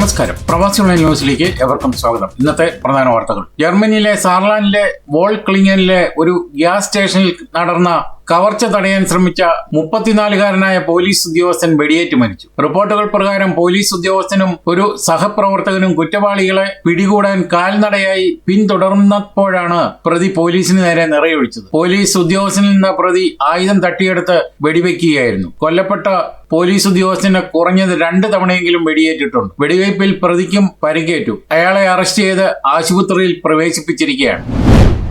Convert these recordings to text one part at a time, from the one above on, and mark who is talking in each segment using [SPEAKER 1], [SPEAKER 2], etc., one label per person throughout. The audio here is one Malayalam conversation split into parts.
[SPEAKER 1] നമസ്കാരം. പ്രവാസി ഓൺലൈൻ ന്യൂസിലേക്ക് എവർക്കും സ്വാഗതം. ഇന്നത്തെ പ്രധാന വാർത്തകൾ. ജർമ്മനിയിലെ സാർലാൻഡിലെ വോൾ ക്ലിങ്ങനിലെ ഒരു ഗ്യാസ് സ്റ്റേഷനിൽ നടന്ന കവർച്ച തടയാൻ ശ്രമിച്ച മുപ്പത്തിനാലുകാരനായ പോലീസ് ഉദ്യോഗസ്ഥൻ വെടിയേറ്റ് മരിച്ചു. റിപ്പോർട്ടുകൾ പ്രകാരം പോലീസ് ഉദ്യോഗസ്ഥനും ഒരു സഹപ്രവർത്തകനും കുറ്റവാളികളെ പിടികൂടാൻ കാൽനടയായി പിന്തുടർന്നപ്പോഴാണ് പ്രതി പോലീസിന് നേരെ നിറയൊഴിച്ചത്. പോലീസ് ഉദ്യോഗസ്ഥനിൽ നിന്ന് പ്രതി ആയുധം തട്ടിയെടുത്ത് വെടിവെക്കുകയായിരുന്നു. കൊല്ലപ്പെട്ട പോലീസ് ഉദ്യോഗസ്ഥന് കുറഞ്ഞത് രണ്ട് തവണയെങ്കിലും വെടിയേറ്റിട്ടുണ്ട്. വെടിവയ്പിൽ പ്രതിക്കും പരിക്കേറ്റു. അയാളെ അറസ്റ്റ് ചെയ്ത് ആശുപത്രിയിൽ പ്രവേശിപ്പിച്ചിരിക്കുകയാണ്.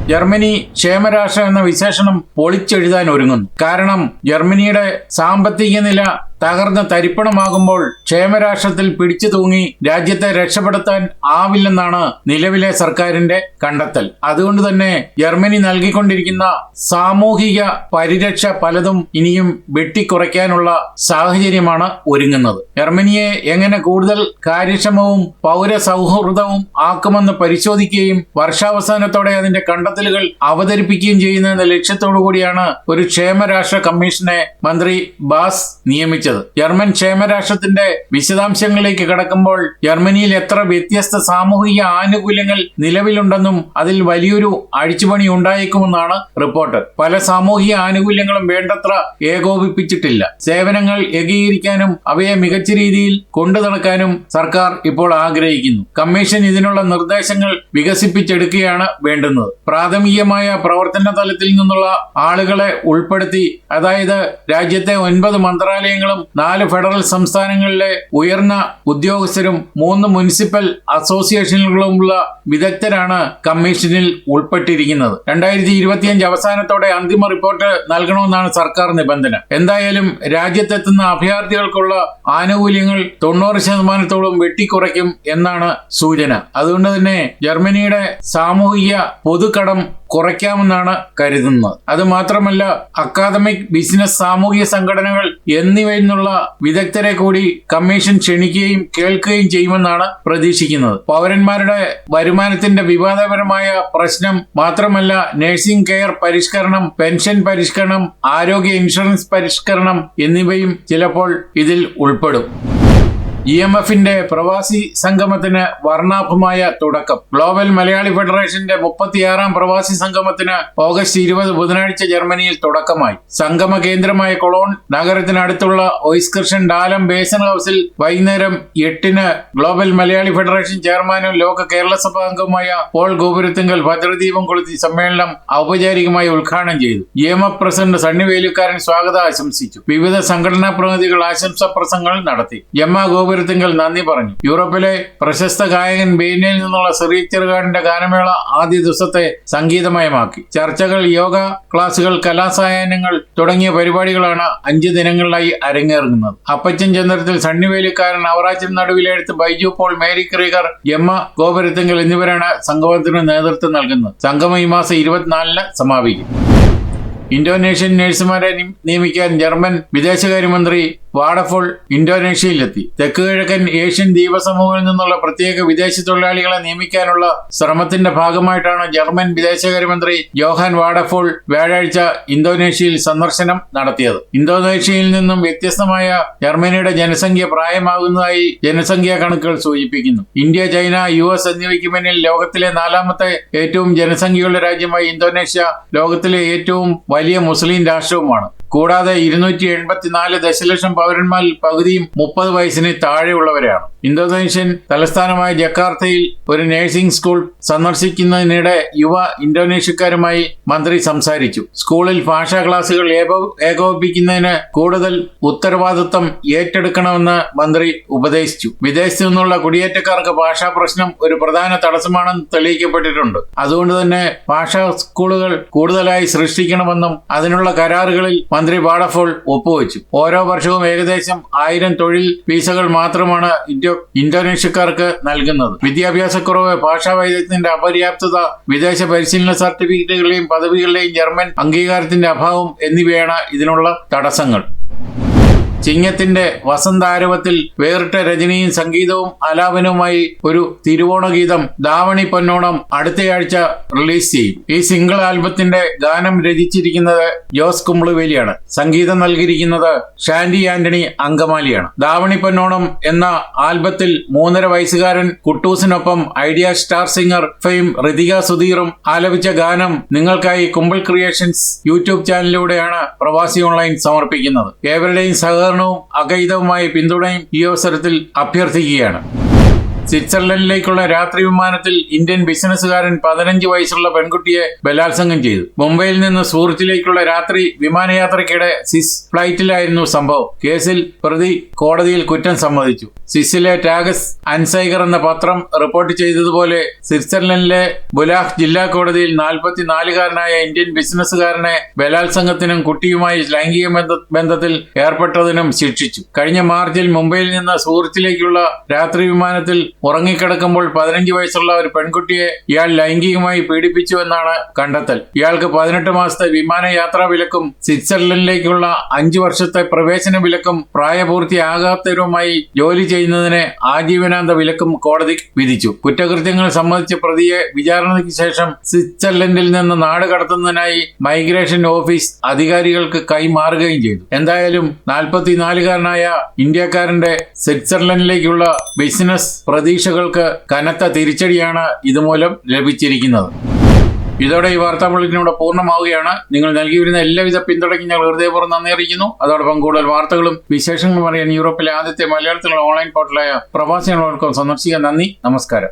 [SPEAKER 1] ജർമ്മനി ക്ഷേമരാഷ്ട്രം എന്ന വിശേഷണം പൊളിച്ചെഴുതാൻ ഒരുങ്ങുന്നു. കാരണം ജർമ്മനിയുടെ സാമ്പത്തിക നില തകർന്ന് തരിപ്പണമാകുമ്പോൾ ക്ഷേമരാഷ്ട്രത്തിൽ പിടിച്ചു തൂങ്ങി രാജ്യത്തെ രക്ഷപ്പെടുത്താൻ ആവില്ലെന്നാണ് നിലവിലെ സർക്കാരിന്റെ കണ്ടെത്തൽ. അതുകൊണ്ട് തന്നെ ജർമ്മനി നൽകിക്കൊണ്ടിരിക്കുന്ന സാമൂഹിക പരിരക്ഷ പലതും ഇനിയും വെട്ടിക്കുറയ്ക്കാനുള്ള സാഹചര്യമാണ് ഒരുങ്ങുന്നത്. ജർമ്മനിയെ എങ്ങനെ കൂടുതൽ കാര്യക്ഷമവും പൗരസൗഹൃദവും ആക്കുമെന്ന് പരിശോധിക്കുകയും വർഷാവസാനത്തോടെ അതിന്റെ കണ്ടെത്തലുകൾ അവതരിപ്പിക്കുകയും ചെയ്യുന്ന ലക്ഷ്യത്തോടു കൂടിയാണ് ഒരു ക്ഷേമരാഷ്ട്ര കമ്മീഷനെ മന്ത്രി ബാസ് നിയമിച്ചത്. ജർമ്മൻ ക്ഷേമരാഷ്ട്രത്തിന്റെ വിശദാംശങ്ങളിലേക്ക് കടക്കുമ്പോൾ ജർമ്മനിയിൽ എത്ര വ്യത്യസ്ത സാമൂഹിക ആനുകൂല്യങ്ങൾ നിലവിലുണ്ടെന്നും അതിൽ വലിയൊരു അഴിച്ചുപണി ഉണ്ടായേക്കുമെന്നാണ് റിപ്പോർട്ട്. പല സാമൂഹിക ആനുകൂല്യങ്ങളും വേണ്ടത്ര ഏകോപിപ്പിച്ചിട്ടില്ല. സേവനങ്ങൾ ഏകീകരിക്കാനും അവയെ മികച്ച രീതിയിൽ കൊണ്ടു നടക്കാനും സർക്കാർ ഇപ്പോൾ ആഗ്രഹിക്കുന്നു. കമ്മീഷൻ ഇതിനുള്ള നിർദ്ദേശങ്ങൾ വികസിപ്പിച്ചെടുക്കുകയാണ് വേണ്ടുന്നത്. പ്രാഥമികമായ പ്രവർത്തന തലത്തിൽ നിന്നുള്ള ആളുകളെ ഉൾപ്പെടുത്തി അതായത് രാജ്യത്തെ ഒൻപത് മന്ത്രാലയങ്ങളും നാല് ഫെഡറൽ സംസ്ഥാനങ്ങളിലെ ഉയർന്ന ഉദ്യോഗസ്ഥരും മൂന്ന് മുനിസിപ്പൽ അസോസിയേഷനുകളുമുള്ള വിദഗ്ധരാണ് കമ്മീഷനിൽ ഉൾപ്പെട്ടിരിക്കുന്നത്. രണ്ടായിരത്തി ഇരുപത്തിയഞ്ച് അവസാനത്തോടെ അന്തിമ റിപ്പോർട്ട് നൽകണമെന്നാണ് സർക്കാർ നിബന്ധന. എന്തായാലും രാജ്യത്തെത്തുന്ന അഭയാർത്ഥികൾക്കുള്ള ആനുകൂല്യങ്ങൾ തൊണ്ണൂറ് ശതമാനത്തോളം വെട്ടിക്കുറയ്ക്കും എന്നാണ് സൂചന. അതുകൊണ്ട് തന്നെ ജർമ്മനിയുടെ സാമൂഹിക പൊതുകടം കുറയ്ക്കാമെന്നാണ് കരുതുന്നത്. അത് മാത്രമല്ല അക്കാദമിക് ബിസിനസ് സാമൂഹിക സംഘടനകൾ എന്നിവയിൽ നിന്നുള്ള വിദഗ്ധരെ കൂടി കമ്മീഷൻ ക്ഷണിക്കുകയും കേൾക്കുകയും ചെയ്യുമെന്നാണ് പ്രതീക്ഷിക്കുന്നത്. പൗരന്മാരുടെ വരുമാനത്തിന്റെ വിവാദപരമായ പ്രശ്നം മാത്രമല്ല നഴ്സിംഗ് കെയർ പരിഷ്കരണം പെൻഷൻ പരിഷ്കരണം ആരോഗ്യ ഇൻഷുറൻസ് പരിഷ്കരണം എന്നിവയും ചിലപ്പോൾ ഇതിൽ ഉൾപ്പെടും. ഇ എം എഫിന്റെ പ്രവാസി സംഗമത്തിന് വർണാഭമായ തുടക്കം. ഗ്ലോബൽ മലയാളി ഫെഡറേഷന്റെ മുപ്പത്തിയാറാം പ്രവാസി സംഗമത്തിന് ഓഗസ്റ്റ് ഇരുപത് ബുധനാഴ്ച ജർമ്മനിയിൽ തുടക്കമായി. സംഗമ കേന്ദ്രമായ കൊളോൺ നഗരത്തിനടുത്തുള്ള ഒയ്സ്കർഷൻ ഡാലം ബേസൺ ഹൌസിൽ വൈകുന്നേരം എട്ടിന് ഗ്ലോബൽ മലയാളി ഫെഡറേഷൻ ചെയർമാനും ലോക കേരള സഭാ അംഗവുമായ പോൾ ഗോപുരത്തിങ്കൽ ഭദ്രദീപം കൊളുത്തി സമ്മേളനം ഔപചാരികമായി ഉദ്ഘാടനം ചെയ്തു. E M F president Sunny Velukkaran സ്വാഗതം ആശംസിച്ചു വിവിധ സംഘടനാ പ്രതിനിധികൾ ആശംസാ പ്രസംഗങ്ങൾ നടത്തി. എം. ആ. ഗോപുരത്തിങ്കൽ നന്ദി പറഞ്ഞു. യൂറോപ്പിലെ പ്രശസ്ത ഗായകൻ ബെയിനിൽ നിന്നുള്ള സിറി ചെറുകാടിന്റെ ഗാനമേള ആദ്യ ദിവസത്തെ സംഗീതമയമാക്കി. ചർച്ചകൾ യോഗ ക്ലാസുകൾ കലാസായനങ്ങൾ തുടങ്ങിയ പരിപാടികളാണ് അഞ്ച് ദിനങ്ങളിലായി അരങ്ങേറുന്നത്. Appachan ചന്ദ്രത്തിൽ Sunnyvelikkaran Avarachan Naduvilezhuthu Baiju Paul Mary Krieger Emma Gopurathinkal എന്നിവരാണ് സംഗമത്തിന് നേതൃത്വം നൽകുന്നത്. സംഗമം ഈ മാസം ഇരുപത്തിനാലിന് സമാപിക്കും. ഇന്തോനേഷ്യൻ നഴ്സുമാരെ നിയമിക്കാൻ ജർമ്മൻ വിദേശകാര്യമന്ത്രി വാഡഫോൾ ഇന്തോനേഷ്യയിലെത്തി. തെക്ക് കിഴക്കൻ ഏഷ്യൻ ദ്വീപസമൂഹങ്ങളിൽ നിന്നുള്ള പ്രത്യേക വിദേശ തൊഴിലാളികളെ നിയമിക്കാനുള്ള ശ്രമത്തിന്റെ ഭാഗമായിട്ടാണ് ജർമ്മൻ വിദേശകാര്യമന്ത്രി ജോഹാൻ വാഡഫോൾ വ്യാഴാഴ്ച ഇന്തോനേഷ്യയിൽ സന്ദർശനം നടത്തിയത്. ഇന്തോനേഷ്യയിൽ നിന്നും വ്യത്യസ്തമായ ജർമ്മനിയുടെ ജനസംഖ്യ പ്രായമാകുന്നതായി ജനസംഖ്യാ കണക്കുകൾ സൂചിപ്പിക്കുന്നു. ഇന്ത്യ ചൈന യു എസ് എന്നിവയ്ക്ക് മുന്നിൽ ലോകത്തിലെ നാലാമത്തെ ഏറ്റവും ജനസംഖ്യയുള്ള രാജ്യമായി ഇന്തോനേഷ്യ ലോകത്തിലെ ഏറ്റവും വലിയ മുസ്ലിം രാഷ്ട്രവുമാണ്. കൂടാതെ ഇരുന്നൂറ്റി എൺപത്തിനാല് ദശലക്ഷം പൗരന്മാരിൽ പകുതിയും മുപ്പത് വയസ്സിന് താഴെയുള്ളവരാണ്. ഇന്തോനേഷ്യൻ തലസ്ഥാനമായ ജക്കാർത്തയിൽ ഒരു നഴ്സിംഗ് സ്കൂൾ സന്ദർശിക്കുന്നതിനിടെ യുവ ഇന്തോനേഷ്യക്കാരുമായി മന്ത്രി സംസാരിച്ചു. സ്കൂളിൽ ഭാഷാ ക്ലാസുകൾ ഏകോ- ഏകോപിപ്പിക്കുന്നതിന് കൂടുതൽ ഉത്തരവാദിത്വം ഏറ്റെടുക്കണമെന്ന് മന്ത്രി ഉപദേശിച്ചു. വിദേശത്തു നിന്നുള്ള കുടിയേറ്റക്കാർക്ക് ഭാഷാ പ്രശ്നം ഒരു പ്രധാന തടസ്സമാണെന്ന് തെളിയിക്കപ്പെട്ടിട്ടുണ്ട്. അതുകൊണ്ട് തന്നെ ഭാഷാ സ്കൂളുകൾ കൂടുതലായി സൃഷ്ടിക്കണമെന്നും അതിനുള്ള കരാറുകളിൽ മന്ത്രി വാഡഫോൾ ഒപ്പുവെച്ചു. ഓരോ വർഷവും ഏകദേശം ആയിരം തൊഴിൽ വീസകൾ മാത്രമാണ് ഇന്തോ ഇന്തോനേഷ്യക്കാർക്ക് നൽകുന്നത്. വിദ്യാഭ്യാസക്കുറവ് ഭാഷാ വൈദഗ്ധ്യത്തിന്റെ അപര്യാപ്തത വിദേശ പരിശീലന സർട്ടിഫിക്കറ്റുകളുടെയും പദവികളുടെയും ജർമ്മൻ അംഗീകാരത്തിന്റെ അഭാവം എന്നിവയാണ് ഇതിനുള്ള തടസ്സങ്ങൾ. ചിങ്ങത്തിന്റെ വസന്താരവത്തിൽ വേറിട്ട രചനയും സംഗീതവും ആലാപനവുമായി ഒരു തിരുവോണ ഗീതം ദാവണി പൊന്നോണം അടുത്തയാഴ്ച റിലീസ് ചെയ്യും. ഈ സിംഗിൾ ആൽബത്തിന്റെ ഗാനം രചിച്ചിരിക്കുന്നത് ജോസ് കുമ്പിളുവേലിയാണ്. സംഗീതം നൽകിയിരിക്കുന്നത് ഷാൻഡി ആന്റണി അങ്കമാലിയാണ്. ദാവണി പൊന്നോണം എന്ന ആൽബത്തിൽ മൂന്നര വയസ്സുകാരൻ കുട്ടൂസിനൊപ്പം Idea star singer fame Ritika സുധീറും ആലപിച്ച ഗാനം നിങ്ങൾക്കായി കുമ്പിൾ ക്രിയേഷൻസ് യൂട്യൂബ് ചാനലിലൂടെയാണ് പ്രവാസി ഓൺലൈൻ സമർപ്പിക്കുന്നത്. ഏവരുടെയും സഹകരണവും അകൈതവുമായ പിന്തുണയും ഈ അവസരത്തിൽ അഭ്യർത്ഥിക്കുകയാണ്. സ്വിറ്റ്സർലൻഡിലേക്കുള്ള രാത്രി വിമാനത്തിൽ ഇന്ത്യൻ ബിസിനസ്സുകാരൻ പതിനഞ്ച് വയസ്സുള്ള പെൺകുട്ടിയെ ബലാത്സംഗം ചെയ്തു. മുംബൈയിൽ നിന്ന് സൂറത്തിലേക്കുള്ള രാത്രി വിമാനയാത്രയ്ക്കിടെ സിസ് ഫ്ലൈറ്റിലായിരുന്നു സംഭവം. കേസിൽ പ്രതി കോടതിയിൽ കുറ്റം സമ്മതിച്ചു. സിസിലെ ടാഗസ് അൻസൈഗർ എന്ന പത്രം റിപ്പോർട്ട് ചെയ്തതുപോലെ സ്വിറ്റ്സർലൻഡിലെ ബുലാഹ് ജില്ലാ കോടതിയിൽ നാൽപ്പത്തിനാലുകാരനായ ഇന്ത്യൻ ബിസിനസ്സുകാരനെ ബലാത്സംഗത്തിനും കുട്ടിയുമായി ലൈംഗിക ബന്ധത്തിൽ ഏർപ്പെട്ടതിനും ശിക്ഷിച്ചു. കഴിഞ്ഞ മാർച്ചിൽ മുംബൈയിൽ നിന്ന് സൂറത്തിലേക്കുള്ള രാത്രി വിമാനത്തിൽ ഉറങ്ങിക്കിടക്കുമ്പോൾ പതിനഞ്ച് വയസ്സുള്ള ഒരു പെൺകുട്ടിയെ ഇയാൾ ലൈംഗികമായി പീഡിപ്പിച്ചു എന്നാണ് കണ്ടെത്തൽ. ഇയാൾക്ക് പതിനെട്ട് മാസത്തെ വിമാനയാത്രാ വിലക്കും സ്വിറ്റ്സർലൻഡിലേക്കുള്ള അഞ്ചു വർഷത്തെ പ്രവേശന വിലക്കും പ്രായപൂർത്തിയാകാത്തവരുമായി ജോലി ചെയ്യുന്നതിന് ആജീവനാന്ത വിലക്കും കോടതി വിധിച്ചു. കുറ്റകൃത്യങ്ങൾ സംബന്ധിച്ച പ്രതിയെ വിചാരണയ്ക്ക് ശേഷം സ്വിറ്റ്സർലൻഡിൽ നിന്ന് നാട് കടത്തുന്നതിനായി മൈഗ്രേഷൻ ഓഫീസ് അധികാരികൾക്ക് കൈമാറുകയും ചെയ്തു. എന്തായാലും നാൽപ്പത്തിനാലുകാരനായ ഇന്ത്യക്കാരന്റെ സ്വിറ്റ്സർലൻഡിലേക്കുള്ള ബിസിനസ് പ്രതീക്ഷകൾക്ക് കനത്ത തിരിച്ചടിയാണ് ഇതുമൂലം ലഭിച്ചിരിക്കുന്നത്. ഇതോടെ ഈ വാർത്താ ബുള്ളറ്റിനൂടെ പൂർണമാവുകയാണ്. നിങ്ങൾ നൽകി വരുന്ന എല്ലാവിധ പിന്തുണയ്ക്കും ഞങ്ങൾ ഹൃദയപൂർവം നന്ദി അറിയിക്കുന്നു. അതോടൊപ്പം കൂടുതൽ വാർത്തകളും വിശേഷങ്ങളും അറിയാൻ യൂറോപ്പിലെ ആദ്യത്തെ മലയാളത്തിലുള്ള ഓൺലൈൻ പോർട്ടലായ പ്രവാസികളോടൊപ്പം സന്ദർശിക്കാൻ നന്ദി. നമസ്കാരം.